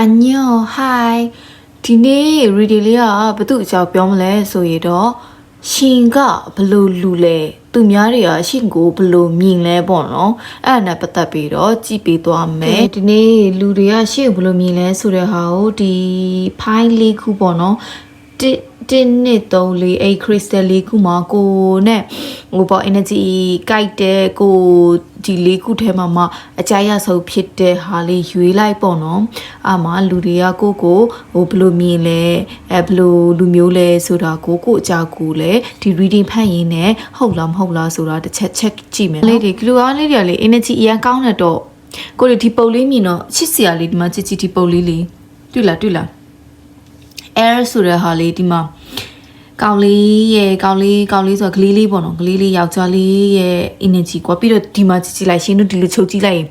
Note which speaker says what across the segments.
Speaker 1: အညော hi ဒီနေ့ reading လေးကဘသူအကြောင်းပြောမလဲဆိုရတော့ရှင်ကဘလို့လူလဲသူများတွေကရှင်ကိုဘလို့မြင်လဲပေါ့နော်အဲ့ဒါနဲ့ပတ်သက်ပြီးတော့ကြည့်ပေးသွားမယ်ဒီနေ့လူတွေကရှင်ကိုဘလို့မြင်လဲဆိုတဲ့ဟာကိုဒီဖိုင်းလေးခုပေါ့နော်တစ် တင်းနှစ်သုံးလေးအဲ့ခရစ်စတယ်လေးခုမှာကိုနဲ့ဟိုပေါ့ energy ကြိုက်တဲ့ကိုဒီလေးခုထဲမှာမှအကြိုက်ရဆုံးဖြစ်တဲ့ဟာလေးရွေးလိုက်ပေါ့နော်အာမလူတွေကကိုကိုဟိုဘယ်လိုမြင်လဲအဲဘယ်လိုလူမျိုးလဲဆိုတာကိုကိုအကြောက်ကိုလဲဒီ reading ဖတ်ရင်းနဲ့ဟုတ်လားမဟုတ်လားဆိုတာတစ်ချက်ချက်ကြည့်မယ်လေးတွေကလူအားလေးတွေကလေ energy အရင်ကောင်းတဲ့တော့ကိုတွေဒီပုံလေးမြင်တော့ချစ်စရာလေးဒီမှာချစ်ချစ်ဒီပုံလေးလေးတွေ့လားတွေ့လား air ဆိုတဲ့ဟာလေးဒီမှာကောင်လေးရဲ့ကောင်လေးကောင်လေးဆိုတော့ကလေးလေးပေါ့နော်ကလေးလေးယောက်ျားလေးရဲ့ energy ကွာပြီးတော့ဒီမှာကြည့်ကြည့်လိုက်ရှင်တို့ဒီလိုချုပ်ကြည့်လိုက်ရင်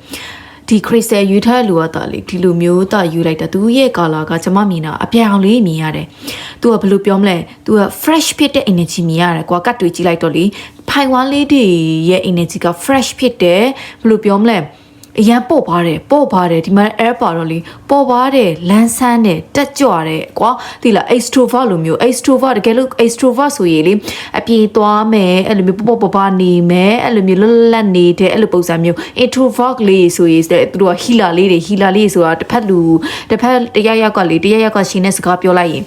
Speaker 1: ဒီ crystal ယူထားလူကတာလေဒီလိုမျိုးတာယူလိုက်တာသူရဲ့ color ကကျွန်မမြင်တာအပြောင်လေးမြင်ရတယ်။ तू ကဘယ်လိုပြောမလဲ။ तू က fresh ဖြစ်တဲ့ energy မြင်ရတယ်ကွာကတ်တွေကြည့်လိုက်တော့လေဖိုင်ဝမ်လေးတွေရဲ့ energy က fresh ဖြစ်တယ်ဘယ်လိုပြောမလဲ။ အရန်ပို့ပါတယ်ပို့ပါတယ်ဒီမှာ air ပါတော့လေပေါ်ပါတယ်လန်းဆန်းတယ်တက်ကြွတယ်ကွာဒီလား extrovert လိုမျိုး extrovert တကယ်လို့ extrovert ဆိုရင်လေအပြေသွားမယ်အဲ့လိုမျိုးပပပပနေမယ်အဲ့လိုမျိုးလွတ်လပ်နေတဲ့အဲ့လိုပုံစံမျိုး introvert လေးဆိုရင်သူတို့က healer လေးတွေ healer လေးဆိုတာတစ်ဖက်လူတစ်ဖက်တရရောက်ကလေတရရောက်ကရှင်တဲ့စကားပြောလိုက်ရင်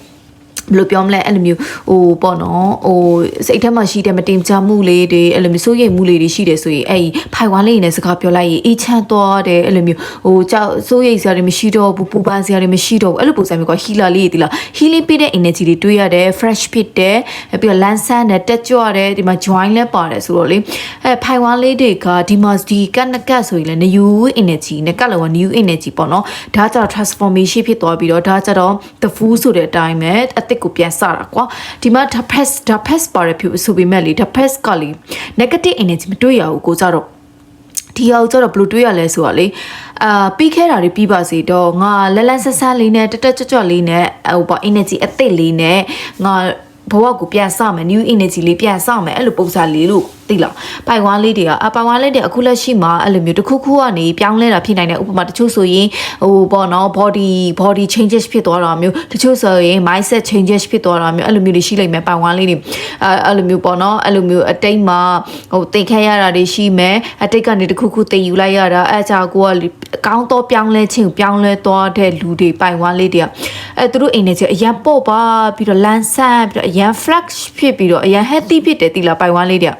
Speaker 1: ဘယ်လိုပြောမလဲအဲ့လိုမျိုးဟိုပေါ့နော်ဟိုစိတ်ထဲမှာရှိတဲ့မတင်ကြမှုလေးတွေအဲ့လိုမျိုးစိုးရိမ်မှုလေးတွေရှိတယ်ဆိုရင်အဲ့ဖိုင်ဝါလေးနဲ့စကားပြောလိုက်ရင်အေးချမ်းသွားတယ်အဲ့လိုမျိုးဟိုကြောက်စိုးရိမ်စရာတွေမရှိတော့ဘူးပူပန်စရာတွေမရှိတော့ဘူးအဲ့လိုပုံစံမျိုးက healer လေးတွေဒီလား healing ပေးတဲ့ energy တွေတွေးရတယ် fresh ဖြစ်တယ်ပြီးတော့လန်းဆန်းတယ်တက်ကြွတယ်ဒီမှာ join လဲပါတယ်ဆိုတော့လေအဲ့ဖိုင်ဝါလေးတွေကဒီမှာဒီကတ်နကတ်ဆိုရင်လည်း new energy နဲ့ကတ်လောက new energy ပေါ့နော်ဒါကြတော့ transformation ဖြစ်သွားပြီးတော့ဒါကြတော့ the fool ဆိုတဲ့အတိုင်းပဲအသစ်ကိုပြန်စတာကွာဒီမှာ the pest the pest ပါရဖြစ်ဆိုပေမဲ့လေ the pest ကလေ negative energy မတွေ့ရဘူးကိုကြတော့ဒီအောင်ကျတော့ဘယ်လိုတွေးရလဲဆိုတော့လေအာပြီးခဲ့တာတွေပြီးပါစေတော့ငါလက်လက်ဆက်ဆက်လေးနဲ့တက်တက်ကြွကြွလေးနဲ့ဟိုပေါ့ energy အသစ်လေးနဲ့ငါဘဝကိုပြန်စမယ် new energy လေးပြန်စမယ်အဲ့လိုပုံစံလေးလို့သိလားပိုင်ဝါလေးတွေကအပိုင်ဝါလေးတွေအခုလက်ရှိမှာအဲ့လိုမျိုးတစ်ခုခုကနေပြောင်းလဲတာဖြစ်နိုင်တယ်ဥပမာတချို့ဆိုရင်ဟိုပေါ့နော် body body changes ဖြစ်သွားတာမျိုးတချို့ဆိုရင် mindset changes ဖြစ်သွားတာမျိုးအဲ့လိုမျိုးတွေရှိလိမ့်မယ်ပိုင်ဝါလေးတွေအဲအဲ့လိုမျိုးပေါ့နော်အဲ့လိုမျိုးအတိတ်မှာဟိုတိတ်ခဲရတာတွေရှိမယ်အတိတ်ကနေတစ်ခုခုသိယူလိုက်ရတာအဲကြောင့်ကိုကအကောင်းတော့ပြောင်းလဲခြင်းပြောင်းလဲသွားတဲ့လူတွေပိုင်ဝါလေးတွေကအဲသူတို့အိမ်နဲ့ကျအရန်ပေါ့ပါပြီးတော့လန်ဆန်ပြီးတော့အရန် flex ဖြစ်ပြီးတော့အရန် healthy ဖြစ်တယ်တိလားပိုင်ဝါလေးတွေက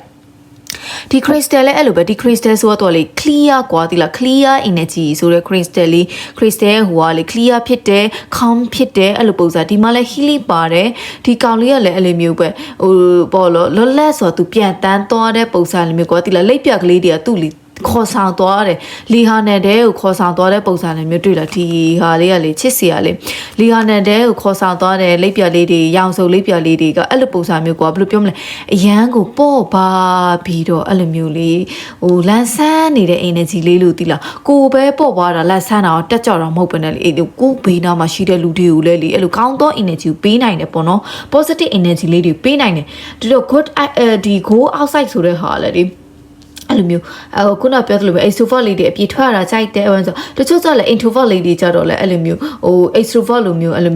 Speaker 1: ဒီ crystal လည်းအဲ့လိုပဲဒီ crystal ဆိုတော့လေ clear กว่าဒီလား clear energy ဆိုတဲ့ crystal လေး crystal ဟိုကလေ clear ဖြစ်တယ် calm ဖြစ်တယ်အဲ့လိုပုံစံဒီမှာလည်း healing ပါတယ်ဒီကောင်လေးကလည်းအဲ့လိုမျိုးပဲဟိုပေါ့လို့လွတ်လပ်ဆိုတော့သူပြန်တန်းသွားတဲ့ပုံစံလေးမျိုးကွာဒီလားလိပ်ပြက်ကလေးတွေကသူ့လီ ခေါ်ဆောင်သွားတယ်လီဟာနယ်တဲကိုခေါ်ဆောင်သွားတဲ့ပုံစံလေးမျိုးတွေ့လာဒီဟာလေးကလေချစ်စီရလေလီဟာနယ်တဲကိုခေါ်ဆောင်သွားတဲ့လိပ်ပြလေးတွေရောင်စုံလိပ်ပြလေးတွေကအဲ့လိုပုံစံမျိုးကွာဘယ်လိုပြောမလဲအရန်ကိုပေါ့ပါပြီးတော့အဲ့လိုမျိုးလေးဟိုလန်ဆန်းနေတဲ့ energy လေးလို့သိလားကိုပဲပေါ့သွားတာလန်ဆန်းတာတက်ကြတော့မဟုတ်ဘဲနဲ့လေအဲ့ကိုဘေးနားမှာရှိတဲ့လူတွေကိုလည်းလေအဲ့လိုကောင်းသော energy ကိုပေးနိုင်တယ်ပေါ့နော် positive energy လေးတွေပေးနိုင်တယ်ဒီတော့ good ဒီ go outside ဆိုတဲ့ဟာလည်းဒီ အဲ့လိုမျိုးအခုခုနပြောသလိုပဲ extrovert လေးတွေအပြေထွက်ရတာကြိုက်တယ်အဲ့ဆိုတချို့ကျလည်း introvert လေးတွေကြတော့လည်းအဲ့လိုမျိုးဟို extrovert လိုမျိုးအဲ့လို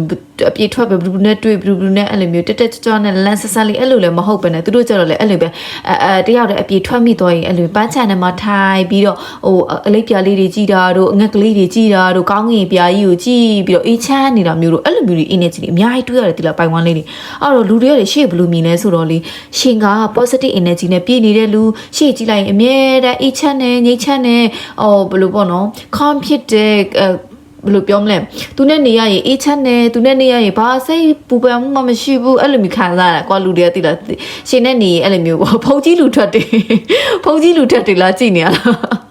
Speaker 1: အပြေထွက်ပဲဘလူးနဲ့တွေ့ဘလူးနဲ့အဲ့လိုမျိုးတက်တက်ကြွနဲ့လန်းဆဆန်းလေးအဲ့လိုလည်းမဟုတ်ပဲနဲ့သူတို့ကျတော့လည်းအဲ့လိုပဲအဲအဲတယောက်တည်းအပြေထွက်မိသွားရင်အဲ့လိုပန်းချန်ထဲမှာထိုင်ပြီးတော့ဟိုအလိပ်ပြားလေးတွေကြည်တာတို့အငက်ကလေးတွေကြည်တာတို့ကောင်းငင်ပြားကြီးကိုကြည်ပြီးတော့အေးချမ်းနေတာမျိုးတို့အဲ့လိုမျိုးတွေ energy တွေအများကြီးတွေ့ရတယ်ဒီလားပိုင်ဝမ်းလေးတွေအဲ့တော့လူတွေရရှေ့ဘလူးမြင်လဲဆိုတော့လေရှင်က positive energy နဲ့ပြည့်နေတဲ့လူရှေ့ကြည့်လိုက်ရင်အမြဲတမ်းအေးချမ်းနေငြိမ်းချမ်းနေအော်ဘယ်လိုပေါ့နော် calm ဖြစ်တဲ့ဘယ်လိုပြောမလဲသူနဲ့နေရရင်အေးချမ်းနေသူနဲ့နေရရင်ဘာစိတ်ပူပန်မှုမှမရှိဘူးအဲ့လိုမျိုးခံစားရတာကွာလူတွေကသိလားရှင်နဲ့နေရင်အဲ့လိုမျိုးပေါ့ဖုန်ကြီးလူထွက်တယ်ဖုန်ကြီးလူထွက်တယ်လားကြည့်နေရလား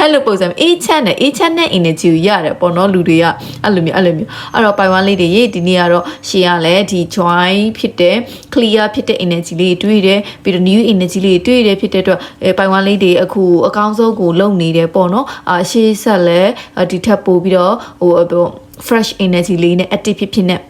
Speaker 1: အဲ့လိုပုံစံအေးချမ်းတယ်အေးချမ်းတဲ့ energy ကိုရတယ်ပေါ့နော်လူတွေကအဲ့လိုမျိုးအဲ့လိုမျိုးအဲ့တော့ပိုင်ဝမ်လေးတွေရေးဒီနေ့ကတော့ရှင်ကလည်းဒီ join ဖြစ်တဲ့ clear ဖြစ်တဲ့ energy လေးတွေ့တယ်ပြီးတော့ new energy လေးတွေ့တယ်ဖြစ်တဲ့အတွက်ပိုင်ဝမ်လေးတွေအခုအကောင်းဆုံးကိုလုံနေတယ်ပေါ့နော်အာရှေ့ဆက်လည်းဒီထက်ပိုပြီးတော့ဟို fresh energy လေးနဲ့ active ဖြစ်ဖြစ်နဲ့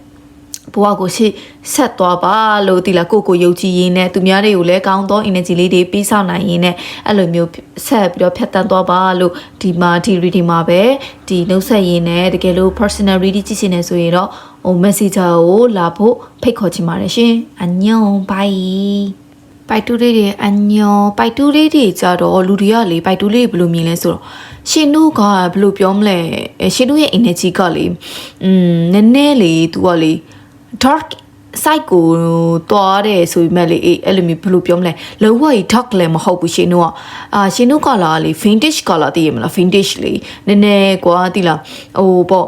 Speaker 1: ဘဝကိုရှေ့ဆက်သွားပါလို့ဒီလားကိုကိုယုံကြည်ရင်းနဲ့သူများတွေကိုလည်းကောင်းသော energy လေးတွေပေးဆောင်နိုင်ရင်းနဲ့အဲ့လိုမျိုးဆက်ပြီးတော့ဖြတ်တန်းသွားပါလို့ဒီမှာဒီ reading မှာပဲဒီနှုတ်ဆက်ရင်းနဲ့တကယ်လို့ personal reading ကြည့်ရှင်နေဆိုရင်တော့ဟို messenger ကိုလာဖို့ဖိတ်ခေါ်ချင်ပါတယ်ရှင်အညောင်ဘိုင်ပိုက်တူလေးတွေအညောပိုက်တူလေးတွေကြတော့လူတွေကလေပိုက်တူလေးဘယ်လိုမြင်လဲဆိုတော့ရှင်တို့ကဘယ်လိုပြောမလဲအဲရှင်တို့ရဲ့ energy ကလေอืมနည်းနည်းလေသူကလေ dark side ကိုတွားတယ်ဆိုပေမဲ့လေအေးအဲ့လိုမျိုးဘယ်လိုပြောမလဲလောကကြီး dark လည်းမဟုတ်ဘူးရှင်တို့ကအာရှင်တို့ကလာလေ vintage color သိရမလား vintage လေနည်းနည်းကွာသိလားဟိုပေါ့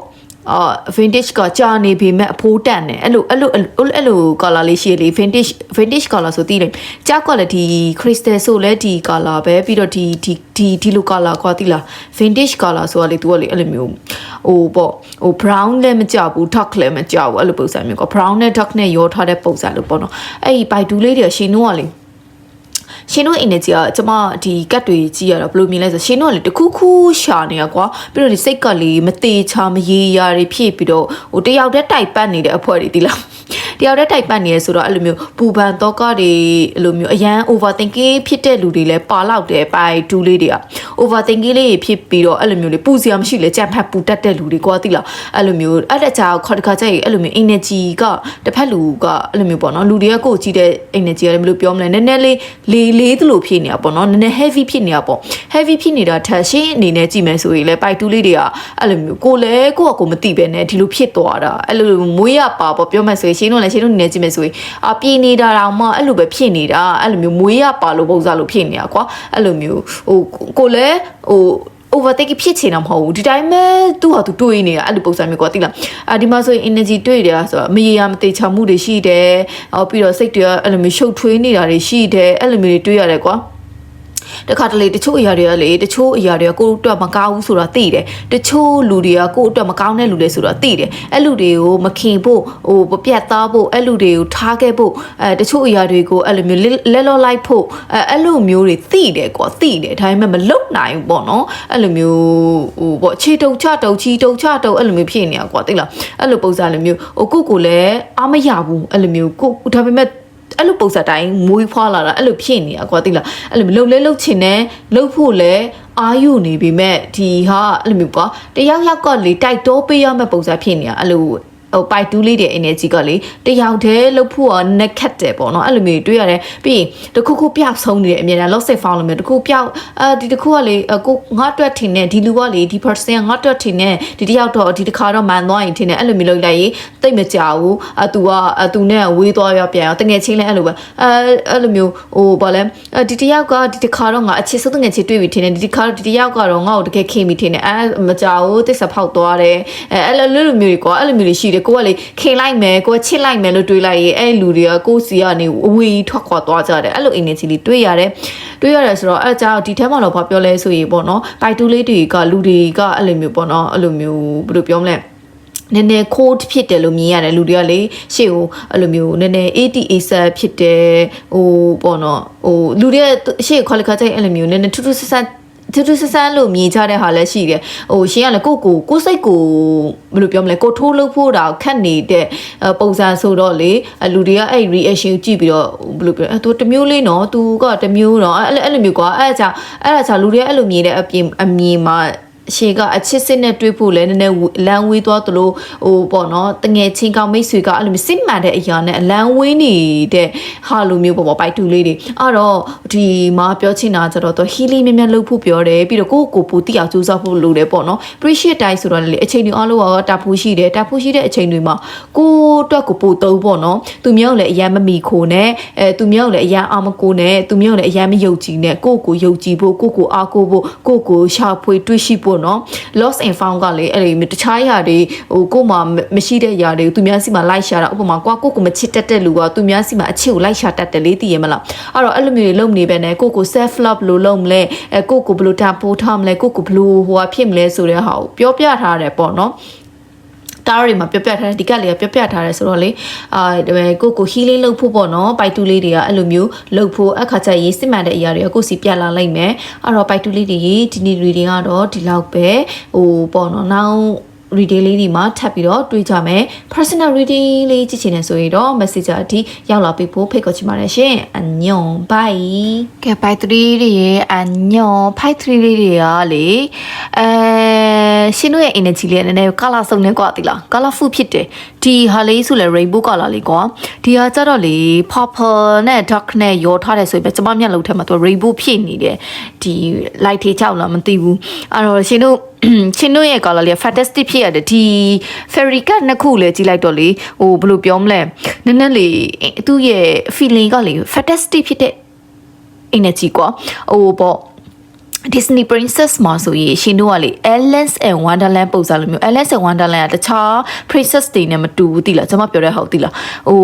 Speaker 1: အာ vintage ကကြာနေပြီမဲ့အဖိုးတန်တယ်အဲ့လိုအဲ့လိုအဲ့လို color လေးရှိရလေ vintage vintage color ဆိုသိတယ်ကြာကလည်းဒီ crystal ဆိုလဲဒီ color ပဲပြီးတော့ဒီဒီဒီဒီလို color ကွာသိလား vintage color ဆိုတာလေ तू ကလေအဲ့လိုမျိုးဟိုပေါ့ဟို brown လည်းမကြဘူး dark လည်းမကြဘူးအဲ့လိုပုံစံမျိုးကွာ brown နဲ့ dark နဲ့ရောထားတဲ့ပုံစံလို့ပေါ့နော်အဲ့ဒီဘိုက်တူလေးတွေရှင်တို့ကလေ ရှင်တို့ energy ကကျမဒီကတ်တွေကြည့်ရတော့ဘယ်လိုမြင်လဲဆိုရှင်တို့ကလေတခုခုရှာနေရကွာပြီးတော့ဒီစိတ်ကလေမသေးချာမရေရာတွေဖြစ်ပြီးတော့ဟိုတယောက်တည်းတိုက်ပတ်နေတဲ့အဖွဲ့တွေဒီလား တယောက်တည်းတိုက်ပတ်နေရဆိုတော့အဲ့လိုမျိုးပူပန်တော့ကတွေအဲ့လိုမျိုးအရန် overthinking ဖြစ်တဲ့လူတွေလည်းပါလောက်တယ်ပိုင်တူလေးတွေက overthinking လေးဖြစ်ပြီးတော့အဲ့လိုမျိုးလေပူစရာမရှိလေကြံဖက်ပူတတ်တဲ့လူတွေကွာသိလားအဲ့လိုမျိုးအဲ့တဲ့ကြာခေါ်တခါကျရင်အဲ့လိုမျိုး energy ကတစ်ဖက်လူကအဲ့လိုမျိုးပေါ့နော်လူတွေကကိုယ်ကြည့်တဲ့ energy ကလည်းဘယ်လိုပြောမလဲနည်းနည်းလေးလေးလေးသလိုဖြစ်နေတာပေါ့နော်နည်းနည်း heavy ဖြစ်နေတာပေါ့ heavy ဖြစ်နေတာထက်ရှင်းအနေနဲ့ကြည့်မယ်ဆိုရင်လေပိုက်တူးလေးတွေကအဲ့လိုမျိုးကိုလည်းကိုယ့်အကိုမသိပဲနဲ့ဒီလိုဖြစ်သွားတာအဲ့လိုမွေးရပါပေါ့ပြောမယ်ဆိုရင်ရှင်းတော့လည်းရှင်းတို့အနေနဲ့ကြည့်မယ်ဆိုရင်အပြေးနေတာတော့မှအဲ့လိုပဲဖြစ်နေတာအဲ့လိုမျိုးမွေးရပါလို့ပုံစံလို့ဖြစ်နေတာကွာအဲ့လိုမျိုးဟိုကိုလည်းဟို overtake ဖြစ်ချင်တာမဟုတ်ဘူးဒီတိုင်းပဲသူ့ဟာသူတွေးနေတာအဲ့လိုပုံစံမျိုးကွာသိလားအာဒီမှာဆိုရင် energy တွေးတယ်ဆိုတော့မရေရာမတေချာမှုတွေရှိတယ်အော်ပြီးတော့စိတ်တွေကအဲ့လိုမျိုးရှုပ်ထွေးနေတာတွေရှိတယ်အဲ့လိုမျိုးတွေတွေးရတယ်ကွာ တခါတလေတချို့အရာတွေကလေတချို့အရာတွေကကိုယ့်အတွက်မကောင်းဘူးဆိုတာသိတယ်တချို့လူတွေကကိုယ့်အတွက်မကောင်းတဲ့လူတွေဆိုတာသိတယ်အဲ့လူတွေကိုမခင်ဖို့ဟိုပပြတ်သားဖို့အဲ့လူတွေကိုထားခဲ့ဖို့အဲတချို့အရာတွေကိုအဲ့လိုမျိုးလက်လောလိုက်ဖို့အဲအဲ့လိုမျိုးတွေသိတယ်ကွာသိတယ်ဒါပေမဲ့မလုံနိုင်ဘူးပေါ့နော်အဲ့လိုမျိုးဟိုပေါ့ခြေတုံချတုံချီတုံချတုံအဲ့လိုမျိုးဖြစ်နေတာကွာသိလားအဲ့လိုပုံစံလိုမျိုးဟိုကိုကိုလည်းအားမရဘူးအဲ့လိုမျိုးကိုဒါပေမဲ့ အဲ့လိုပုံစံတိုင်းမွေးဖွားလာတာအဲ့လိုဖြစ်နေတာကွာသိလားအဲ့လိုလှုပ်လဲလှုပ်ချင်တယ်လှုပ်ဖို့လဲအာယူနေပြီမဲ့ဒီဟာအဲ့လိုမျိုးကွာတယောက်ယောက်ကလေတိုက်တိုးပေးရမယ့်ပုံစံဖြစ်နေတာအဲ့လို ဟိုပိုက်တူးလေးတဲ့ energy ကလေတယောက်တည်းလှုပ်ဖို့ကနက်ခတ်တယ်ပေါ့နော်အဲ့လိုမျိုးတွေးရတယ်ပြီးရင်တခုခုပျောက်ဆုံးနေတယ်အမြဲတမ်း lost found လို့မျိုးတခုပျောက်အဲဒီတခုကလေကိုငါတွက်ထင်နေဒီလူကလေဒီ person ကငါတွက်ထင်နေဒီတယောက်တော့ဒီတစ်ခါတော့မန်သွားရင်ထင်နေအဲ့လိုမျိုးလုပ်လိုက်ရင်တိတ်မကြဘူးအတူကအတူနဲ့ဝေးသွားရပြန်ရောတငယ်ချင်းလဲအဲ့လိုပဲအဲအဲ့လိုမျိုးဟိုဘာလဲဒီတယောက်ကဒီတစ်ခါတော့ငါအချစ်ဆုံးတငယ်ချင်းတွေ့ပြီထင်နေဒီတစ်ခါဒီတယောက်ကတော့ငါ့ကိုတကယ်ခင်ပြီထင်နေအဲမကြဘူးတိတ်စဖောက်သွားတယ်အဲအဲ့လိုလိုမျိုးတွေကွာအဲ့လိုမျိုးတွေရှိတယ်ကိုကလေခင်လိုက်မယ်ကိုချစ်လိုက်မယ်လို့တွေးလိုက်ရင်အဲ့လူတွေကကိုစီကနေအဝေးထွက်ခွာသွားကြတယ်အဲ့လို energy လေးတွေးရတယ်တွေးရတယ်ဆိုတော့အဲ့ကြောင့်ဒီထဲမှာတော့ဘာပြောလဲဆိုရင်ပေါ့နော်ပိုက်တူလေးတွေကလူတွေကအဲ့လိုမျိုးပေါ့နော်အဲ့လိုမျိုးဘယ်လိုပြောမလဲနည်းနည်း code ဖြစ်တယ်လို့မြင်ရတယ်လူတွေကလေရှေ့ကိုအဲ့လိုမျိုးနည်းနည်း ATA ဆက်ဖြစ်တယ်ဟိုပေါ့နော်ဟိုလူတွေရှေ့ခေါ်လက်ခါကျအဲ့လိုမျိုးနည်းနည်းထူးထူးဆန်းဆန်း ထူးထူးဆန်းဆန်းလို့မြင်ကြတဲ့ဟာလည်းရှိတယ်ဟိုရှင်ကလည်းကိုကိုကိုစိတ်ကိုဘယ်လိုပြောမလဲကိုထိုးလို့ဖို့တာခက်နေတဲ့ပုံစံဆိုတော့လေလူတွေကအဲ့ reaction ကြည့်ပြီးတော့ဘယ်လိုပြောအဲသူတမျိုးလေးနော်သူကတမျိုးနော်အဲ့အဲ့လိုမျိုးကွာအဲ့ဒါကြောင့်အဲ့ဒါကြောင့်လူတွေအဲ့လိုမြင်တဲ့အပြင်အမြင်မှာ ရှေကအချစ်စစ်နဲ့တွေးဖို့လဲနည်းနည်းလမ်းဝေးသွားသလိုဟိုပေါ့နော်တငယ်ချင်းကောင်းမိတ်ဆွေကအဲ့လိုမျိုးစစ်မှန်တဲ့အရာနဲ့အလန်းဝေးနေတဲ့ဟာလိုမျိုးပေါ့ပေါ့ပိုက်တူလေးတွေအဲ့တော့ဒီမှာပြောချင်တာကျတော့သူ healing မြဲမြဲလုပ်ဖို့ပြောတယ်ပြီးတော့ကိုယ့်ကိုယ်ပူတိအောင်ကြိုးစားဖို့လိုတယ်ပေါ့နော် appreciate တိုင်းဆိုတော့လေအချိန်တွေအားလုံးကတာဖို့ရှိတယ်တာဖို့ရှိတဲ့အချိန်တွေမှာကိုယ့်အတွက်ကိုပို့သုံးပေါ့နော်သူမျိုးလည်းအရန်မမီခိုနဲ့အဲသူမျိုးလည်းအရန်အာမကိုနဲ့သူမျိုးလည်းအရန်မယုံကြည်နဲ့ကိုယ့်ကိုယုံကြည်ဖို့ကိုယ့်ကိုအားကိုးဖို့ကိုယ့်ကိုရှာဖွေတွေ့ရှိဖို့နော် lost and found ကလေအဲ့ဒီတခြားຢာတွေဟိုကို့မှာမရှိတဲ့ຢာတွေကိုသူများစီမှာလိုက်ရှာတာဥပမာကွာကိုကိုမချစ်တတ်တဲ့လူကသူများစီမှာအချစ်ကိုလိုက်ရှာတတ်တယ်လေသိရမလားအဲ့တော့အဲ့လိုမျိုးတွေလုပ်နေပဲနဲ့ကိုကို self love လို့လုပ်မလဲအဲကိုကိုဘယ်လိုတာပိုးထားမလဲကိုကိုဘယ်လိုဟိုဟာဖြစ်မလဲဆိုတဲ့ဟာကိုပြောပြထားတယ်ပေါ့နော် တားတွေမှာပြပြထားတယ်ဒီကလေးကပြပြထားတယ်ဆိုတော့လေအာကိုကို healing လုပ်ဖို့ပေါ့နော်ပိုက်တူလေးတွေကအဲ့လိုမျိုးလုပ်ဖို့အခါကျရေးစစ်မှန်တဲ့အရာတွေကကိုစီပြလာလိုက်မယ်အဲ့တော့ပိုက်တူလေးတွေဒီနေ့ reading ကတော့ဒီလောက်ပဲဟိုပေါ့နော်နောက် reading လေးဒီမှာထပ်ပြီးတော့တွေးကြမယ် personal reading လေးကြည့်ချင်တယ်ဆိုရင်တော့ messenger အထိရောက်လာပြီးဖို့ဖိတ်ခေါ်ချင်ပါတယ်ရှင်အညွန် bye ကဲ bye 3တွေရဲ့အညွန် bye 3လေးတွေကလေအဲရှင်တို့ရဲ့ energy လေးကနည်းနည်း color စုံနေกว่าတိလား colorful ဖြစ်တယ်ဒီဟာလေးဆိုလဲ rainbow color လေးကွာဒီဟာကျတော့လေ purple နဲ့ dark နဲ့ရောထားတယ်ဆိုရင်ပဲကျမမျက်လုံးထဲမှာသူ rainbow ဖြစ်နေတယ်ဒီ light ထေချောက်လားမသိဘူးအဲ့တော့ရှင်တို့ ရှင်တို့ရဲ့ color လေး fantastic ဖြစ်ရတယ်ဒီ fairy cat နှစ်ခုလည်းကြည့်လိုက်တော့လေဟိုဘယ်လိုပြောမလဲနည်းနည်းလေးသူ့ရဲ့ feeling ကလေ fantastic ဖြစ်တဲ့ energy ကွာဟိုပေါ့ Disney Princess မှာဆိုရင်ရှင်တို့ကလေ Alice and Wonderland ပုံစံလိုမျိုး Alice and Wonderland ကတခြား princess တွေနဲ့မတူဘူးတိလားကျွန်မပြောတဲ့ဟုတ်တိလားဟို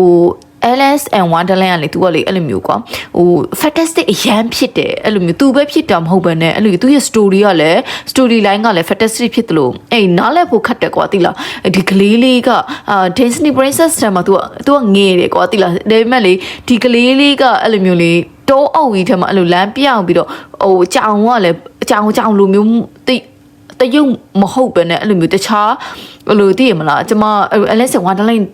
Speaker 1: Alice and Wonderland ကလေသူကလေအဲ့လိုမျိုးကွာဟို fantastic အရန်ဖြစ်တယ်အဲ့လိုမျိုးသူပဲဖြစ်တာမဟုတ်ဘဲနဲ့အဲ့လိုသူရဲ့ story ကလည်း story line ကလည်း fantastic ဖြစ်တယ်လို့အဲ့နားလည်ဖို့ခက်တယ်ကွာတိလားဒီကလေးလေးကအာ Disney Princess တမှာသူကသူကငယ်တယ်ကွာတိလားဒါပေမဲ့လေဒီကလေးလေးကအဲ့လိုမျိုးလေတောအုပ်ကြီးထဲမှာအဲ့လိုလမ်းပြောင်းပြီးတော့ဟိုကြောင်ကလည်းကြောင်ကြောင်လိုမျိုးတိတ်တယုံမဟုတ်ပဲနဲ့အဲ့လိုမျိုးတခြားဘယ်လိုသိရမလားကျမ Alice in Wonderland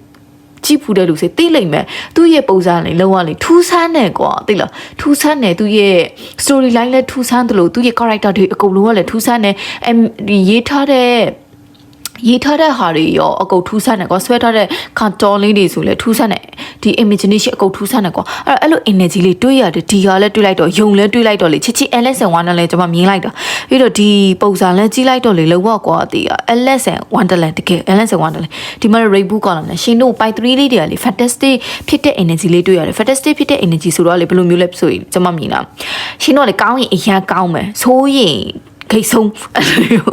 Speaker 1: ကြည့်ဖူးတဲ့လူစိသိလိမ့်မယ်သူ့ရဲ့ပုံစံလေးလုံးဝလေထူးဆန်းတယ်ကွာသိလားထူးဆန်းတယ်သူ့ရဲ့ story line လည်းထူးဆန်းတယ်လို့သူ့ရဲ့ character တွေအကုန်လုံးကလည်းထူးဆန်းတယ်အမ်ဒီရေးထားတဲ့ရေးထားတဲ့ဟာတွေရောအကုန်ထူးဆန်းတယ်ကွာဆွဲထားတဲ့ခံတော်လေးတွေဆိုလဲထူးဆန်းတယ် ဒီ imagination အကုန်ထူးဆန်းတယ်ကွာအဲ့တော့အဲ့လို energy လေးတွေးရတယ်ဒီဟာလဲတွေးလိုက်တော့ယုံလဲတွေးလိုက်တော့လေချစ်ချစ် Alice and Wonderland ကျွန်မမြင်လိုက်တာပြီးတော့ဒီပုံစံလဲကြီးလိုက်တော့လေလောကကွာဒီက Alice and Wonderland တကယ် Alice and Wonderland ဒီမှာ Rainbow column နဲ့ရှင်တို့ Pi 3လေးတွေကလေ fantastic ဖြစ်တဲ့ energy လေးတွေ့ရတယ် fantastic ဖြစ်တဲ့ energy ဆိုတော့လေဘယ်လိုမျိုးလဲဆိုရင်ကျွန်မမြင်တာရှင်တို့ကလေကောင်းရင်အရင်ကောင်းမယ်ဆိုရင် ခိတ်ဆုံးအဲ့လို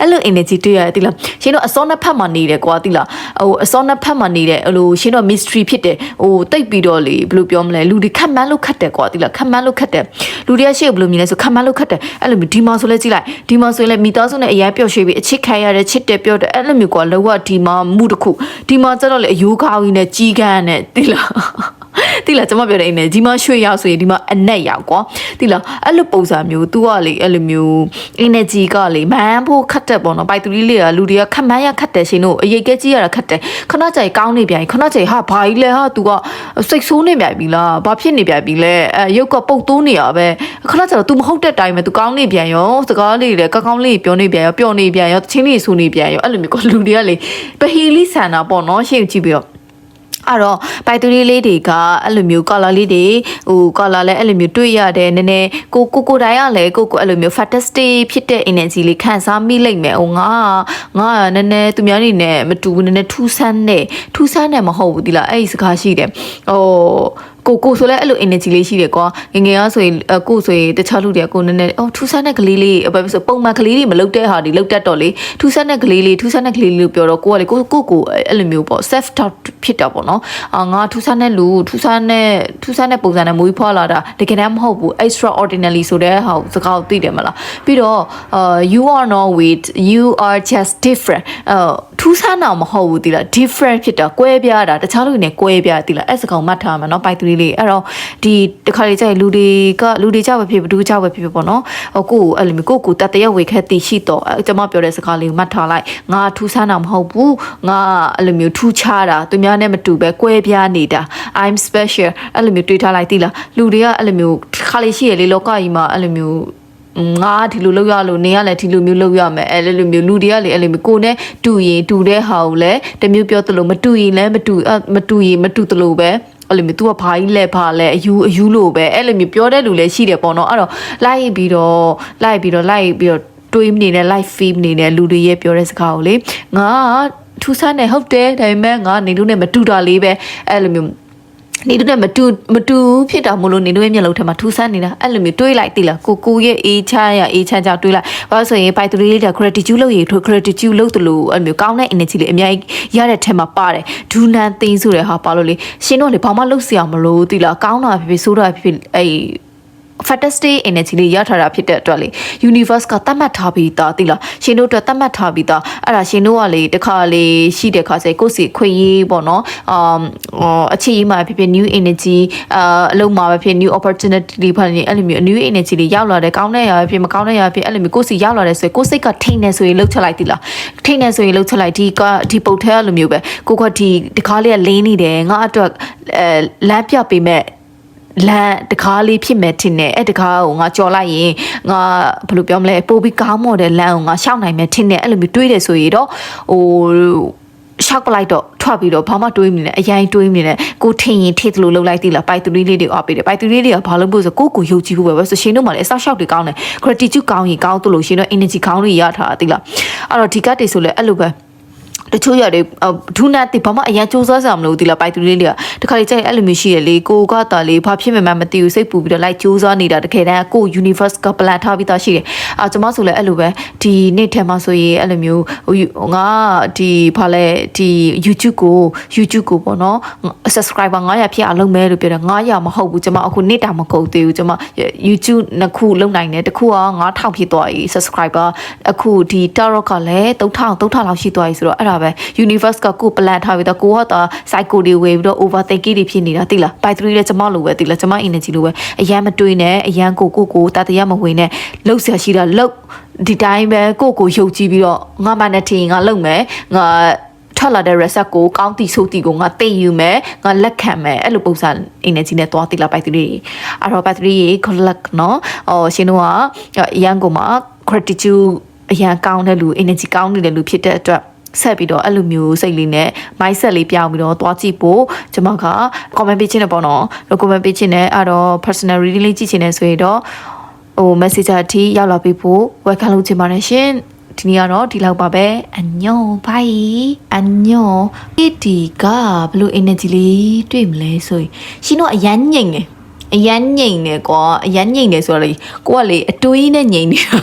Speaker 1: အဲ့လို energy တွေ့ရတယ်တိလားရှင်တို့အစောနှစ်ဖက်မှာနေတယ်ကွာတိလားဟိုအစောနှစ်ဖက်မှာနေတဲ့ဟိုရှင်တို့ mystery ဖြစ်တယ်ဟိုတိတ်ပြီးတော့လေဘယ်လိုပြောမလဲလူတွေခက်မှန်းလို့ခက်တယ်ကွာတိလားခက်မှန်းလို့ခက်တယ်လူတွေကရှေ့ဘယ်လိုမြင်လဲဆိုခက်မှန်းလို့ခက်တယ်အဲ့လိုမျိုးဒီမှာဆိုလဲကြည့်လိုက်ဒီမှာဆိုရင်လဲမိသားစုနဲ့အရင်ပျော်ရွှင်ပြီးအချစ်ခံရတဲ့ချစ်တယ်ပျော်တယ်အဲ့လိုမျိုးကွာလောကဒီမှာမှုတစ်ခုဒီမှာကျတော့လေအယိုးကောင်းကြီးနဲ့ကြီးကန်းနဲ့တိလားတိလားကျွန်မပြောတဲ့အိမ်နဲ့ဒီမှာရွှေရောက်ဆိုရင်ဒီမှာအနက်ရောက်ကွာတိလားအဲ့လိုပုံစံမျိုး तू ကလေအဲ့လိုမျိုး energy ကလေမန်းဖို့ခတ်တဲ့ပေါ့နော်ပိုက်တူလေးလေးကလူတွေကခက်မန်းရခတ်တယ်ရှင်တို့အရေးကဲကြီးရတာခတ်တယ်ခဏကြာကောင်းနေပြန်ခဏကြာဟာဘာကြီးလဲဟာ तू ကစိတ်ဆိုးနေပြန်ပြီလားဘာဖြစ်နေပြန်ပြီလဲအဲရုပ်ကပုတ်တိုးနေရပဲခဏကြာတော့ तू မဟုတ်တဲ့အတိုင်းပဲ तू ကောင်းနေပြန်ရောစကားလေးတွေကောင်းကောင်းလေးပြောနေပြန်ရောပျော်နေပြန်ရောချင်းလေးဆူနေပြန်ရောအဲ့လိုမျိုးကလူတွေကလေပဟီလီဆန်တာပေါ့နော်ရှေ့ကြည့်ပြီးတော့ အဲ့တော့ပိုက်တူလေးလေးတွေကအဲ့လိုမျိုး color လေးတွေဟို color လည်းအဲ့လိုမျိုးတွေ့ရတယ်နည်းနည်းကိုကိုကိုတိုင်းကလည်းကိုကိုအဲ့လိုမျိုး fantastic ဖြစ်တဲ့ energy လေးခံစားမိလိမ့်မယ်ဟိုငါငါနည်းနည်းသူများတွေနဲ့မတူဘူးနည်းနည်းထူးဆန်းတဲ့ထူးဆန်းတဲ့မဟုတ်ဘူးဒီလားအဲ့ဒီစကားရှိတယ်ဟိုကိုကိုဆိုလဲအဲ့လို energy လေးရှိတယ်ကွာငငယ်ကဆိုရင်ကိုဆိုရင်တခြားလူတွေကကိုနည်းနည်းအော်ထူးဆန်းတဲ့ကလေးလေးဘယ်ဆိုပုံမှန်ကလေးတွေမလုတ်တဲ့ဟာတွေလုတ်တတ်တော့လေထူးဆန်းတဲ့ကလေးလေးထူးဆန်းတဲ့ကလေးလေးလို့ပြောတော့ကိုကလေကိုကိုကိုအဲ့လိုမျိုးပေါ့ self doubt ဖြစ်တာပေါ့နော်အာငါထူးဆန်းတဲ့လူထူးဆန်းတဲ့ထူးဆန်းတဲ့ပုံစံနဲ့မွေးဖွားလာတာတကယ်တမ်းမဟုတ်ဘူး extraordinary ဆိုတဲ့ဟာစကားကိုသိတယ်မလားပြီးတော့အာ you are not with you are just different အာ ထူးဆန်းတာမဟုတ်ဘူးတိလား different ဖြစ်တာကွဲပြားတာတခြားလူတွေနဲ့ကွဲပြားတိလားအဲ့စကားမှတ်ထားမှာနော်ပိုက်သူလေးလေးအဲ့တော့ဒီတခါလေကျရင်လူတွေကလူတွေကြောက်ပဲဖြစ်ဘသူကြောက်ပဲဖြစ်ဖြစ်ပေါ့နော်ဟိုကိုကိုအဲ့လိုမျိုးကိုကိုတတရက်ဝေခက်တည်ရှိတော့ကျွန်မပြောတဲ့စကားလေးကိုမှတ်ထားလိုက်ငါထူးဆန်းတာမဟုတ်ဘူးငါအဲ့လိုမျိုးထူးခြားတာသူများနဲ့မတူပဲကွဲပြားနေတာ I'm special အဲ့လိုမျိုးတွေးထားလိုက်တိလားလူတွေကအဲ့လိုမျိုးခါလေးရှိရလေလောကကြီးမှာအဲ့လိုမျိုး ငါဒီလိုလုပ်ရလို့နေရလဲဒီလိုမျိုးလုပ်ရမယ်အဲ့လိုမျိုးလူတွေကလေအဲ့လိုမျိုးကိုနဲ့တူရင်တူတဲ့ဟာကိုလည်းတမျိုးပြောသလိုမတူရင်လည်းမတူမတူရင်မတူသလိုပဲအဲ့လိုမျိုး तू ကဘာကြီးလဲဘာလဲအယူအယူလို့ပဲအဲ့လိုမျိုးပြောတဲ့လူလည်းရှိတယ်ပေါ့နော်အဲ့တော့လိုက်ပြီးတော့လိုက်ပြီးတော့လိုက်ပြီးတော့တွေးနေတဲ့ live feed နေတဲ့လူတွေရဲ့ပြောတဲ့စကားကိုလေငါထူးဆန်းနေဟုတ်တယ်ဒါပေမဲ့ငါနေလို့နဲ့မတူတာလေးပဲအဲ့လိုမျိုး နေတို့နဲ့မတူမတူဖြစ်တာမလို့နေတို့ရဲ့မျက်လုံးထဲမှာထူဆန်းနေတာအဲ့လိုမျိုးတွေးလိုက်သိလားကိုကိုရဲ့အေးချရအေးချကြောင့်တွေးလိုက်ဘာလို့ဆိုရင်ပိုက်တူလေးတွေက gratitude လုပ်ရထို gratitude လုပ်တယ်လို့အဲ့လိုမျိုးကောင်းတဲ့ energy လေးအများကြီးရတဲ့ထဲမှာပါတယ်ဒူနန်သိန်းဆိုတဲ့ဟာပါလို့လေရှင်တို့လေဘာမှလုပ်စရာမလိုသိလားကောင်းတာဖြစ်ဖြစ်ဆိုးတာဖြစ်ဖြစ်အဲ့ fantastic energy လေးရထားတာဖြစ်တဲ့အတွက်လေ universe ကတတ်မှတ်ထားပြီးသားတိလားရှင်တို့အတွက်တတ်မှတ်ထားပြီးသားအဲ့ဒါရှင်တို့ကလေတခါလေရှိတဲ့ခါကျကိုယ့်စီခွေရေးပေါ့နော်အမ်အခြေရေးမှာဖြစ်ဖြစ် new energy အာအလုံးမှာပဲဖြစ် new opportunity တွေဖန်နေအဲ့လိုမျိုး new energy တွေရောက်လာတယ်ကောင်းတဲ့ຢာပဲဖြစ်မကောင်းတဲ့ຢာပဲဖြစ်အဲ့လိုမျိုးကိုယ့်စီရောက်လာတယ်ဆိုရင်ကိုယ့်စိတ်ကထိနေဆိုရင်လှုပ်ချက်လိုက်တိလားထိနေဆိုရင်လှုပ်ချက်လိုက်ဒီကဒီပုတ်ထဲအဲ့လိုမျိုးပဲကိုကဒီတခါလေးကလင်းနေတယ်ငါအတွက်အဲလမ်းပြပေးမဲ့ လမ်းတကားလေးဖြစ်မဲ့ထင်တယ်အဲ့တကားကိုငါကြော်လိုက်ရင်ငါဘယ်လိုပြောမလဲပို့ပြီးကောင်းမော်တဲ့လမ်းကိုငါရှောက်နိုင်မဲ့ထင်တယ်အဲ့လိုမျိုးတွေးတယ်ဆိုရင်တော့ဟိုရှောက်လိုက်တော့ထွက်ပြီးတော့ဘာမှတွေးမနေနဲ့အရင်တွေးမနေနဲ့ကိုထင်ရင်ထိသလိုလှုပ်လိုက်သေးလားပိုက်တူလေးလေးတွေအော်ပေးတယ်ပိုက်တူလေးတွေကဘာလို့လို့ဆိုကိုကိုယုံကြည်ဖို့ပဲပဲဆိုရှင်တို့မှလည်းအဆောက်ရှောက်တွေကောင်းတယ် gratitude ကောင်းရင်ကောင်းသလိုရှင်တို့ energy ကောင်းတွေရထားတာသိလားအဲ့တော့ဒီကတ်တွေဆိုလဲအဲ့လိုပဲ တချို့ရတယ်ဒုနာတိဘာမှအရင်စူးစမ်းစရာမလိုဘူးဒီလားပိုက်သူလေးတွေကတခါလေကျရင်အဲ့လိုမျိုးရှိရလေကိုကတာလေဘာဖြစ်မှမမသိဘူးစိတ်ပူပြီးတော့လိုက်စူးစမ်းနေတာတကယ်တမ်းကို universe က plan ထားပြီးသားရှိတယ်အာကျွန်မဆိုလည်းအဲ့လိုပဲဒီနေ့ထဲမှာဆိုရင်အဲ့လိုမျိုးဟိုငါဒီဘာလဲဒီ YouTube ကို YouTube ကိုပေါ့နော် subscriber 900ဖြစ်အောင်လုပ်မယ်လို့ပြောတယ်900မဟုတ်ဘူးကျွန်မအခုနေ့တာမကုန်သေးဘူးကျွန်မ YouTube နှစ်ခုလုပ်နိုင်တယ်တစ်ခုက9000ဖြစ်သွားပြီ subscriber အခုဒီ tarot ကလည်း3000 3000လောက်ရှိသွားပြီဆိုတော့အဲ့ဒါပဲ universe ကကို plan ထားပြီးတော့ကိုကတော့ psycho တွေဝေပြီးတော့ overthinking တွေဖြစ်နေတာတိလား by 3လဲကျမလိုပဲတိလားကျမ energy လိုပဲအရန်မတွေးနဲ့အရန်ကိုကိုကိုတတရမဝင်နဲ့လှုပ်ဆရာရှိတာလှုပ်ဒီတိုင်းပဲကိုကိုယုံကြည်ပြီးတော့ငါမနဲ့ထင်ငါလှုပ်မယ်ငါထွက်လာတဲ့ reset ကိုကောင်းတီဆိုတီကိုငါသိယူမယ်ငါလက်ခံမယ်အဲ့လိုပုံစံ energy နဲ့သွားတိလာ by 3အဲ့တော့ by 3ရေ collect နော်ဟောရှင်တို့ကရန်ကိုမှာ gratitude အရန်ကောင်းတဲ့လူ energy ကောင်းနေတဲ့လူဖြစ်တဲ့အတွက် ဆက်ပြီးတော့အဲ့လိုမျိုးစိတ်လေးနဲ့ mindset လေးပြောင်းပြီးတော့သွားကြည့်ဖို့ကျွန်မက comment ပေးခြင်းနဲ့ပေါ့နော် comment ပေးခြင်းနဲ့အဲ့တော့ personal reading လေးကြည့်ခြင်းနဲ့ဆိုရင်တော့ဟို messenger အထိရောက်လာပြီးဖို့ welcome လုပ်ချင်ပါတယ်ရှင်ဒီနေ့ကတော့ဒီလောက်ပါပဲအညောဘိုင်အညောဒီဒီကဘလို့ energy လေးတွေ့မလဲဆိုရင်ရှင်တို့အရန်ညိမ့်တယ်အရန်ညိမ့်တယ်ကွာအရန်ညိမ့်တယ်ဆိုတော့လေကိုကလေအတွေးနဲ့ညိမ့်နေတာ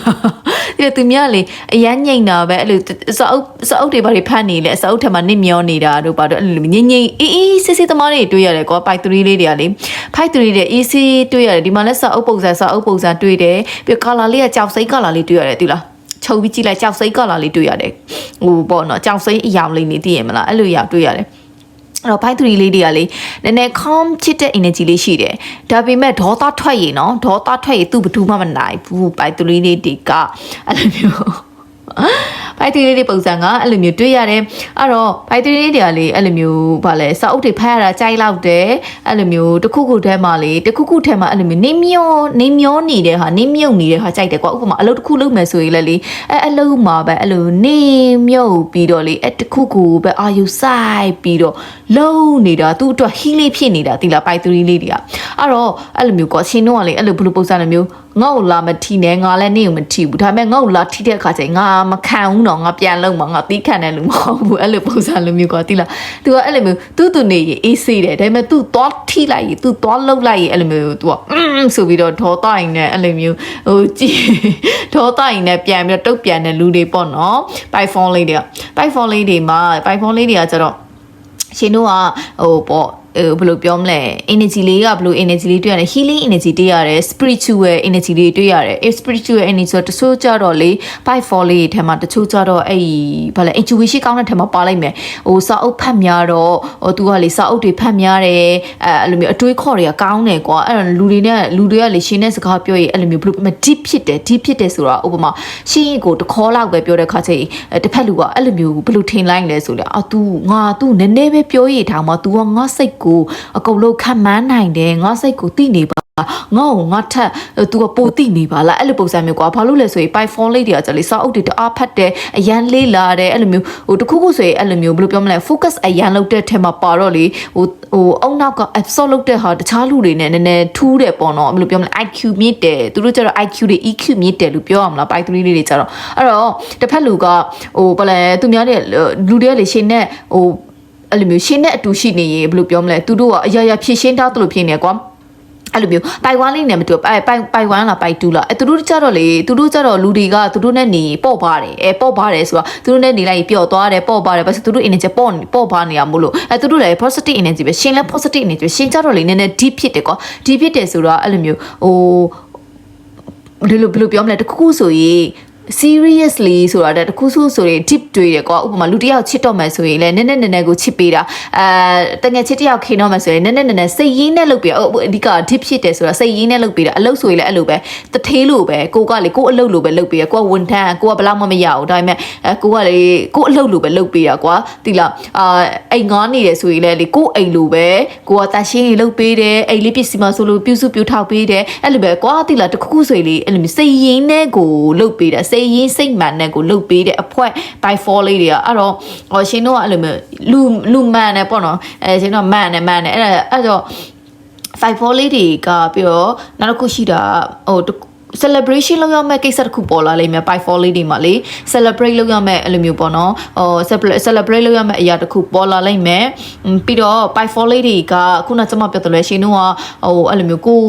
Speaker 1: ဒီသူများလေအရန်ညိမ့်တာပဲအဲ့လိုစအုပ်စအုပ်တွေဘာတွေဖတ်နေလဲစအုပ်ထဲမှာနစ်မျောနေတာတို့ဘာတို့အဲ့လိုညိမ့်ညိမ့်အေးအေးစစ်စစ်သမားတွေတွေးရတယ်ကွာပိုက်3လေးတွေကလေဖိုက်3တွေအေးစီးတွေးရတယ်ဒီမှာလဲစအုပ်ပုံစံစအုပ်ပုံစံတွေးတယ်ပြီးကာလာလေးကကြောက်စိတ်ကာလာလေးတွေးရတယ်ဒီလားချုပ်ပြီးကြည့်လိုက်ကြောက်စိတ်ကလာလေးတွေ့ရတယ်ဟိုပေါ့နော်ကြောက်စိတ်အယောင်လေးနေသိရမလားအဲ့လိုရောက်တွေ့ရတယ် အဲ့တော့ Python လေးတွေကလေနည်းနည်း calm ချစ်တဲ့ energy လေးရှိတယ်ဒါပေမဲ့ဒေါသထွက်ရင်နော်ဒေါသထွက်ရင်သူ့ဘယ်သူမှမနိုင်ဘူး Python လေးတွေကအဲ့လိုမျိုး ဖိုက်တီလေးတွေပုံစံကအဲ့လိုမျိုးတွေ့ရတယ်အဲ့တော့ဖိုက်တီလေးတွေကလေအဲ့လိုမျိုးဗာလဲစာအုပ်တွေဖတ်ရတာကြိုက်လောက်တယ်အဲ့လိုမျိုးတစ်ခုခုထဲမှာလေတစ်ခုခုထဲမှာအဲ့လိုမျိုးနေမျောနေမျောနေတဲ့ဟာနေမြုပ်နေတဲ့ဟာကြိုက်တယ်ကွာဥပမာအလုပ်တစ်ခုလုပ်မယ်ဆိုရင်လည်းလေအဲ့အလုပ်မှာပဲအဲ့လိုနေမြုပ်ပြီးတော့လေအဲ့တစ်ခုခုပဲအာယူဆိုင်ပြီးတော့လုံးနေတာသူ့အတွက်ဟီးလေးဖြစ်နေတာတိလားပိုက်တီလေးတွေကအဲ့တော့အဲ့လိုမျိုးကွာရှင်တို့ကလေအဲ့လိုဘယ်လိုပုံစံလိုမျိုးငေါ့လာမထီနဲ့ငါလည်းနေကိုမထီဘူးဒါပေမဲ့ငေါ့လာထီတဲ့အခါကျရင်ငါမခံဘူးတော့ငါပြန်လုံးမှာငါတီးခံတဲ့လူမဟုတ်ဘူးအဲ့လိုပုံစံလိုမျိုးကွာတိလားသူကအဲ့လိုမျိုးသူ့သူနေရင်အေးဆေးတယ်ဒါပေမဲ့သူသွားထီလိုက်ရင်သူသွားလှုပ်လိုက်ရင်အဲ့လိုမျိုးသူကအင်းဆိုပြီးတော့ဒေါ်တိုင်းနဲ့အဲ့လိုမျိုးဟိုကြည်ဒေါ်တိုင်းနဲ့ပြန်ပြီးတော့တုတ်ပြန်တဲ့လူတွေပေါ့နော်ပိုက်ဖုန်းလေးတွေကပိုက်ဖုန်းလေးတွေမှာပိုက်ဖုန်းလေးတွေကကျတော့ရှင်တို့ကဟိုပေါ့ ဟိုဘယ်လိုပြောမလဲ energy လေးကဘယ်လို energy လေးတွေ့ရတယ် healing energy တွေ့ရတယ် spiritual energy လေးတွေ့ရတယ်အဲ spiritual energy ဆိုတချို့ကြတော့လေ five four လေးထဲမှာတချို့ကြတော့အဲ့ဘာလဲ intuition ကောင်းတဲ့ထဲမှာပါလိုက်မယ်ဟိုစာအုပ်ဖတ်များတော့ဟိုသူကလေစာအုပ်တွေဖတ်များတယ်အဲအဲ့လိုမျိုးအတွေးခေါ်တွေကကောင်းတယ်ကွာအဲ့တော့လူတွေနဲ့လူတွေကလေရှင်တဲ့စကားပြောရင်အဲ့လိုမျိုးဘယ်လို deep ဖြစ်တယ် deep ဖြစ်တယ်ဆိုတာဥပမာရှင်းကိုတခေါ်လောက်ပဲပြောတဲ့ခါကျရင်တစ်ဖက်လူကအဲ့လိုမျိုးဘယ်လိုထင်လိုက်လဲဆိုလေအာ तू ငါ तू နည်းနည်းပဲပြောရထားမှာ तू ကငါစိတ်ကို ိုအကုန်လုံးခံမှန်းနိုင်တယ်ငါစိတ်ကိုသိနေပါငါ့ကိုငါထက်သူကပိုတိနေပါလားအဲ့လိုပုံစံမျိုးကွာဘာလို့လဲဆိုရင် Python လေးတွေကကြလေစာအုပ်တွေတအားဖတ်တယ်အရန်လေးလာတယ်အဲ့လိုမျိုးဟိုတခုခုဆိုရင်အဲ့လိုမျိုးဘယ်လိုပြောမလဲ focus အရန်လုပ်တဲ့ထဲမှာပါတော့လေဟိုဟိုအုံနောက်က absorb လုပ်တဲ့ဟာတခြားလူတွေနဲ့နည်းနည်းထူးတယ်ပေါ့နော်ဘယ်လိုပြောမလဲ IQ မြင့်တယ်သူတို့ကျတော့ IQ တွေ EQ မြင့်တယ်လို့ပြောရမလား Python လေးတွေကျတော့အဲ့တော့တစ်ဖက်လူကဟိုဘယ်လဲသူများတဲ့လူတွေကလေရှင်နဲ့ဟို အဲ့လိုမျိုးရှင်းတဲ့အတူရှိနေရင်ဘယ်လိုပြောမလဲသူတို့ကအရာရာဖြည့်ရှင်းထားသလိုဖြစ်နေကွာအဲ့လိုမျိုးပိုင်ဝမ်းလေးနဲ့မတူပိုင်ပိုင်ပိုင်ဝမ်းလားပိုင်တူလားအဲသူတို့ကြတော့လေသူတို့ကြတော့လူတွေကသူတို့နဲ့နေပေါ့ပါတယ်အဲပေါ့ပါတယ်ဆိုတော့သူတို့နဲ့နေလိုက်ပျော့သွားတယ်ပေါ့ပါတယ်ဘာလို့သူတို့ energy ပေါ့ပေါ့ပါနေရမို့လို့အဲသူတို့လည်း positive energy ပဲရှင်လည်း positive energy ပဲရှင်ကြတော့လေနည်းနည်း deep ဖြစ်တယ်ကွာ deep ဖြစ်တယ်ဆိုတော့အဲ့လိုမျိုးဟိုဘယ်လိုဘယ်လိုပြောမလဲတစ်ခုခုဆိုရင် seriously ဆိုတာတဲ့တခုခုဆိုရင် deep တွေတယ်ကွာဥပမာလူတစ်ယောက်ချစ်တော့မယ်ဆိုရင်လည်းနည်းနည်းနည်းနည်းကိုချစ်ပေးတာအဲတငယ်ချစ်တစ်ယောက်ခင်တော့မယ်ဆိုရင်နည်းနည်းနည်းနည်းစိတ်ရင်းနဲ့လုပ်ပေးအအဓိက deep ဖြစ်တယ်ဆိုတာစိတ်ရင်းနဲ့လုပ်ပေးတာအလုပ်ဆိုရင်လည်းအဲ့လိုပဲတထေးလို့ပဲကိုကလေကိုအလုပ်လို့ပဲလုပ်ပေးရကိုကဝန်ထမ်းကိုကဘယ်လောက်မှမရဘူးဒါပေမဲ့အဲကိုကလေကိုအလုပ်လို့ပဲလုပ်ပေးတာကွာတိလားအာအိမ်ငားနေတယ်ဆိုရင်လည်းလေကိုအိမ်လိုပဲကိုကတရှင်းလေးလုပ်ပေးတယ်အိမ်လေးပစ္စည်းမှဆိုလို့ပြုစုပြုထောက်ပေးတယ်အဲ့လိုပဲကွာတိလားတခုခုဆိုရင်လေအဲ့လိုမျိုးစိတ်ရင်းနဲ့ကိုလုပ်ပေးတယ်စိတ်ရင်းစိတ်မှန်နဲ့ကိုလုပ်ပေးတဲ့အဖွဲ by four လေးတွေကအဲ့တော့ဟောရှင်တို့ကအဲ့လိုမျိုးလူလူမှန်တယ်ပေါ့နော်အဲရှင်တို့ကမှန်တယ်မှန်တယ်အဲ့ဒါအဲ့တော့ five four လေးတွေကပြီးတော့နောက်တစ်ခုရှိတာဟို celebration လုပ်ရမယ့်ကိစ္စတစ်ခုပေါ်လာလိမ့်မယ် by four လေးတွေမှာလေ celebrate လုပ်ရမယ့်အဲ့လိုမျိုးပေါ့နော်ဟို celebrate လုပ်ရမယ့်အရာတစ်ခုပေါ်လာလိမ့်မယ်ပြီးတော့ by four လေးတွေကခုနကကျွန်မပြောသလိုရှင်တို့ကဟိုအဲ့လိုမျိုးကို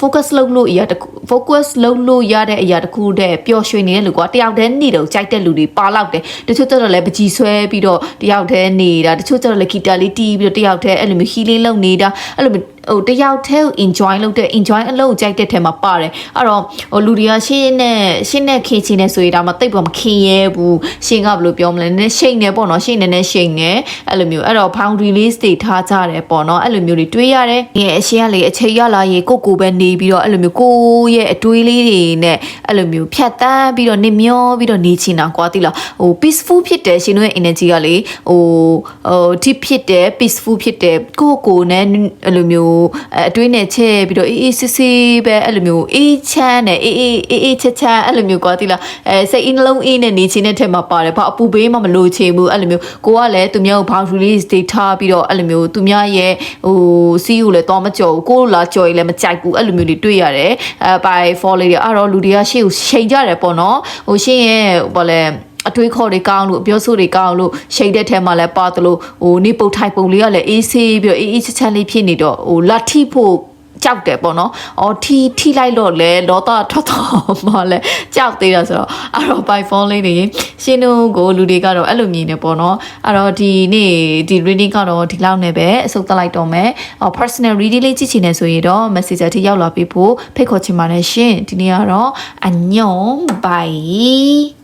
Speaker 1: focus လုပ်လို့အရာတစ်ခု focus လုပ်လို့ရတဲ့အရာတစ်ခုတည်းပျော်ရွှင်နေတဲ့လူကတယောက်တည်းနေတော့ကြိုက်တဲ့လူတွေပါလောက်တယ်တချို့ကျတော့လည်းပကြီးဆွဲပြီးတော့တယောက်တည်းနေတာတချို့ကျတော့လည်းဂီတာလေးတီးပြီးတော့တယောက်တည်းအဲ့လိုမျိုး healing လုပ်နေတာအဲ့လိုမျိုး ဟိုတယောက်တည်းကို enjoy လုပ်တဲ့ enjoy အလုပ်ကြိုက်တဲ့ထဲမှာပါတယ်အဲ့တော့ဟိုလူတွေကရှင်းနဲ့ရှင်းနဲ့ခင်ချင်နေဆိုရင်ဒါမှတိတ်ပေါ်မခင်ရဲဘူးရှင်းကဘယ်လိုပြောမလဲနည်းရှိန်နေပေါ့နော်ရှင်းနေနေရှိန်နေအဲ့လိုမျိုးအဲ့တော့ boundary list တွေထားကြတယ်ပေါ့နော်အဲ့လိုမျိုးတွေတွေးရတယ်ငယ်အရှင်းကလေအချိန်ရလာရေကိုကိုပဲနေပြီးတော့အဲ့လိုမျိုးကိုရဲ့အတွေးလေးတွေနဲ့အဲ့လိုမျိုးဖြတ်တန်းပြီးတော့နေမျောပြီးတော့နေချင်တာကွာတိလားဟို peaceful ဖြစ်တယ်ရှင်တို့ရဲ့ energy ကလေဟိုဟို deep ဖြစ်တယ် peaceful ဖြစ်တယ်ကိုကိုနဲ့အဲ့လိုမျိုးအတွေးနဲ့ချဲ့ပြီးတော့အေးအေးဆေးဆေးပဲအဲ့လိုမျိုးအေးချမ်းနဲ့အေးအေးအေးအေးချမ်းချမ်းအဲ့လိုမျိုးကွာတိလားအဲစိတ်အင်းနှလုံးအေးနဲ့နေချင်တဲ့ထက်မှာပါတယ်ဘာအပူပေးမှမလို့ချင်ဘူးအဲ့လိုမျိုးကိုကလည်းသူများကို boundary တွေထားပြီးတော့အဲ့လိုမျိုးသူများရဲ့ဟိုစီးကိုလည်းတော့မကြော်ဘူးကိုလာကြော်ရင်လည်းမကြိုက်ဘူးအဲ့လိုမျိုးတွေတွေ့ရတယ်အဲ by fall လေးတွေအဲ့တော့လူတွေကရှေ့ကိုချိန်ကြတယ်ပေါ့နော်ဟိုရှင်းရဲ့ဘာလဲ အတွေးခေါ်တွေကောင်းလို့အပြောဆိုတွေကောင်းလို့ရှိန်တဲ့ထဲမှာလည်းပါသလိုဟိုနေပုတ်ထိုက်ပုံလေးကလည်းအေးဆေးပြီးတော့အေးအေးချမ်းချမ်းလေးဖြစ်နေတော့ဟိုလာထိဖို့ကြောက်တယ်ပေါ့နော်။အော်ထီထီလိုက်တော့လဲလောတာထွက်တော့မှလဲကြောက်သေးတာဆိုတော့အဲ့တော့ by phone လေးတွေရှင်းတို့ကိုလူတွေကတော့အဲ့လိုမြင်နေပေါ့နော်။အဲ့တော့ဒီနေ့ဒီ reading ကတော့ဒီလောက်နဲ့ပဲအဆုံးသတ်လိုက်တော့မယ်။အော် personal reading လေးကြည့်ချင်နေဆိုရင်တော့ messenger ထိရောက်လာပြီဖို့ဖိတ်ခေါ်ချင်ပါတယ်ရှင်။ဒီနေ့ကတော့အညော bye